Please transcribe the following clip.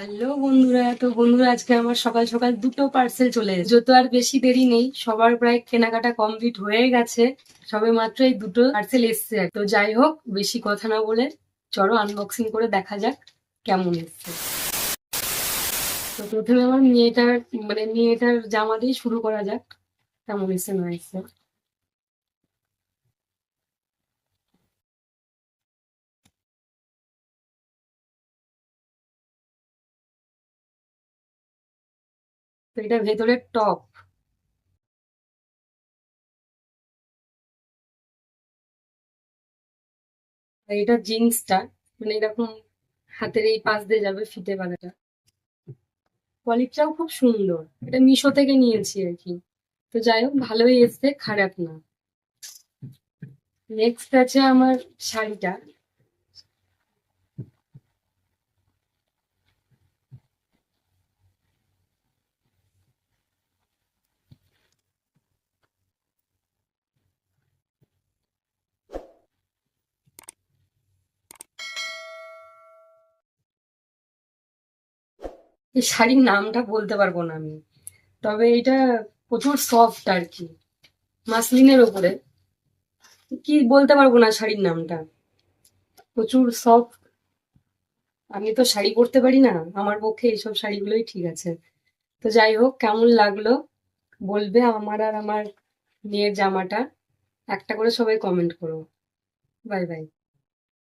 Hello বন্ধুরা, তো বন্ধুরা, আজকে আমার সকাল সকাল দুটো পার্সেল চলে যত আর বেশি দেরি নেই, সবার প্রায় কেনাকাটা কমপ্লিট হয়ে গেছে। সবে মাত্র এই দুটো পার্সেল এসছে তো যাই হোক, বেশি কথা না বলে চলো আনবক্সিং করে দেখা যাক কেমন এসছে। তো প্রথমে আমার মেয়েটার মানে মেয়েটার জামা দিয়ে শুরু করা যাক, কেমন এসছে না এসছে তো এটা ভেতরে টপ এটা জিন্সটা মানে এরকম হাতের এই পাশ দিয়ে যাবে ফিতে বাঁধাটা। কোয়ালিটিটাও খুব সুন্দর। এটা মিশো থেকে নিয়েছি আর কি। তো যাই হোক, ভালোই এসছে, খারাপ না। নেক্সট আছে আমার শাড়িটা। এই শাড়ির নামটা বলতে পারব না আমি। তবে এটা প্রচুর সফট আর কি মাসলিনের ওপরে। কি বলতে পারব না শাড়ির নামটা। প্রচুর সফট আমি তো শাড়ি পরতে পারি না। আমার পক্ষে এইসব শাড়িগুলোই ঠিক আছে। তো যাই হোক, কেমন লাগল বলবে আমার আর আমার মেয়ের জামাটা? একটা করে সবাই কমেন্ট করো। Bye bye.